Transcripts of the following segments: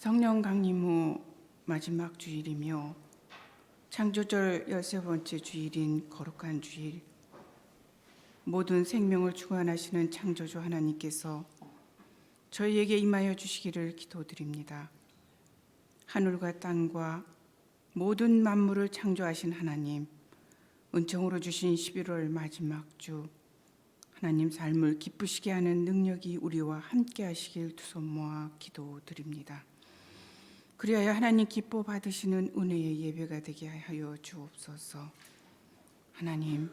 성령 강림 후 마지막 주일이며 창조절 열세 번째 주일인 거룩한 주일 모든 생명을 주관하시는 창조주 하나님께서 저희에게 임하여 주시기를 기도드립니다. 하늘과 땅과 모든 만물을 창조하신 하나님 은총으로 주신 11월 마지막 주 하나님 삶을 기쁘시게 하는 능력이 우리와 함께 하시길 두 손 모아 기도드립니다. 그리하여 하나님 기뻐 받으시는 은혜의 예배가 되게 하여 주옵소서. 하나님,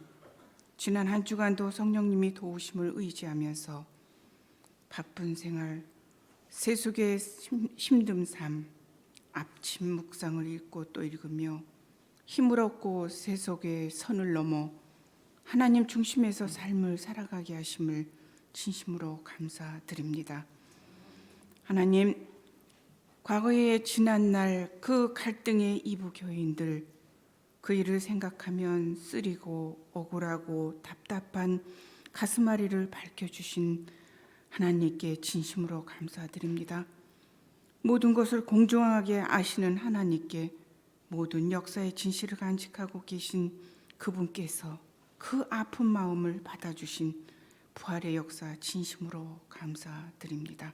지난 한 주간도 성령님이 도우심을 의지하면서 바쁜 생활, 세속의 심- 힘든 삶, 앞침 묵상을 읽고 또 읽으며 힘을 얻고 세속의 선을 넘어 하나님 중심에서 삶을 살아가게 하심을 진심으로 감사드립니다. 하나님, 과거의 지난 날 그 갈등의 이부 교인들 그 일을 생각하면 쓰리고 억울하고 답답한 가슴앓이를 밝혀주신 하나님께 진심으로 감사드립니다. 모든 것을 공정하게 아시는 하나님께 모든 역사의 진실을 간직하고 계신 그분께서 그 아픈 마음을 받아주신 부활의 역사 진심으로 감사드립니다.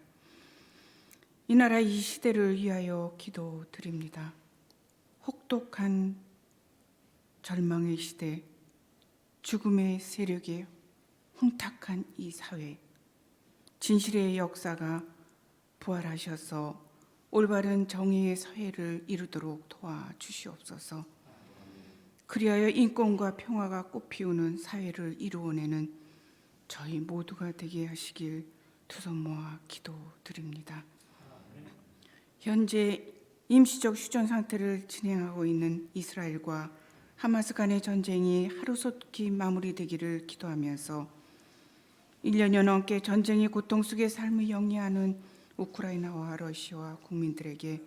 이 나라 이 시대를 위하여 기도드립니다. 혹독한 절망의 시대, 죽음의 세력에 홍탁한 이 사회, 진실의 역사가 부활하셔서 올바른 정의의 사회를 이루도록 도와주시옵소서. 그리하여 인권과 평화가 꽃피우는 사회를 이루어내는 저희 모두가 되게 하시길 두 손 모아 기도드립니다. 현재 임시적 휴전 상태를 진행하고 있는 이스라엘과 하마스 간의 전쟁이 하루속히 마무리되기를 기도하면서 1년여 넘게 전쟁의 고통 속에 삶을 영위하는 우크라이나와 러시아 국민들에게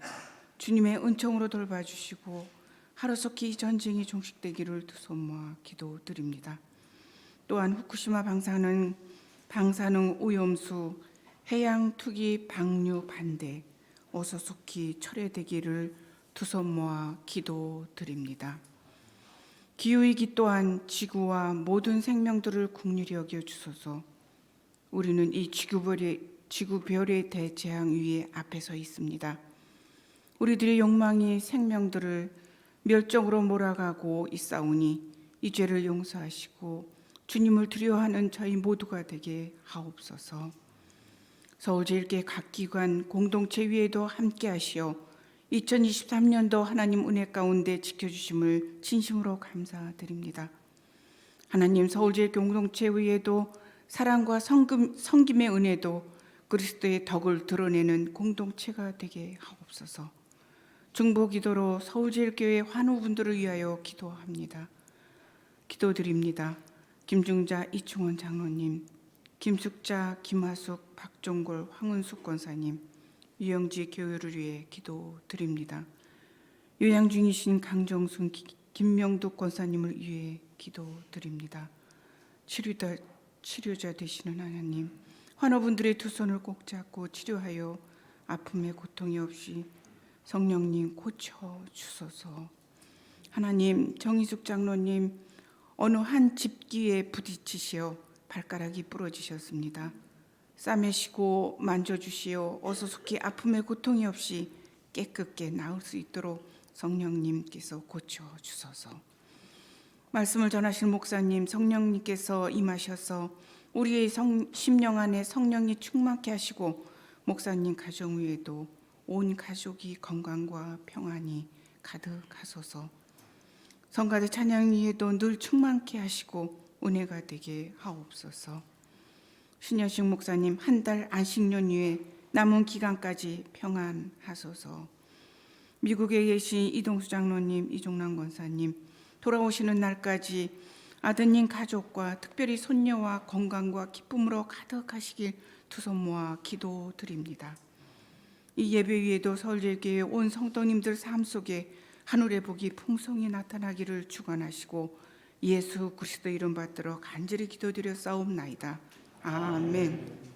주님의 은총으로 돌봐주시고 하루속히 이 전쟁이 종식되기를 두 손 모아 기도드립니다. 또한 후쿠시마 방사능 방사능 오염수 해양 투기 방류 반대 어서 속히 철회되기를 두 손 모아 기도드립니다. 기후위기 또한 지구와 모든 생명들을 국률이 여겨 주소서. 우리는 이 지구별의 지구별의 대재앙 위에 앞에 서 있습니다. 우리들의 욕망이 생명들을 멸종으로 몰아가고 있사오니 이 죄를 용서하시고 주님을 두려워하는 저희 모두가 되게 하옵소서. 서울제일교 각 기관 공동체 위에도 함께 하시어 2023년도 하나님 은혜 가운데 지켜주심을 진심으로 감사드립니다. 하나님 서울제일 공동체 위에도 사랑과 성금, 성김의 은혜도 그리스도의 덕을 드러내는 공동체가 되게 하옵소서. 중보기도로 서울제일교회 환우분들을 위하여 기도합니다. 기도드립니다. 김중자 이충원 장로님, 김숙자 김하숙 박종골 황은숙 권사님, 유영지 교회를 위해 기도드립니다. 요양 중이신 강정순 기- 김명숙 권사님을 위해 기도드립니다. 치료자 치료자 되시는 하나님, 환우분들의 두 손을 꼭 잡고 치료하여 아픔의 고통이 없이 성령님 고쳐 주소서. 하나님, 정희숙 장로님 어느 한 집기에 부딪히시어 발가락이 부러지셨습니다. 싸매시고 만져주시어 어서 속히 아픔의 고통이 없이 깨끗게 나을 수 있도록 성령님께서 고쳐 주소서. 말씀을 전하실 목사님 성령님께서 임하셔서 우리의 성, 심령 안에 성령이 충만케 하시고 목사님 가정 위에도 온 가족이 건강과 평안이 가득하소서. 성가대 찬양 위에도 늘 충만케 하시고 은혜가 되게 하옵소서. 신여식 목사님 한 달 안식년 후에 남은 기간까지 평안하소서. 미국에 계신 이동수 장로님, 이종란 권사님 돌아오시는 날까지 아드님 가족과 특별히 손녀와 건강과 기쁨으로 가득하시길 두 손 모아 기도드립니다. 이 예배 위에도 서울제교회 온 성도님들 삶 속에 하늘의 복이 풍성히 나타나기를 축원하시고 예수 그리스도 이름 받들어 간절히 기도드려 싸움나이다. 아멘.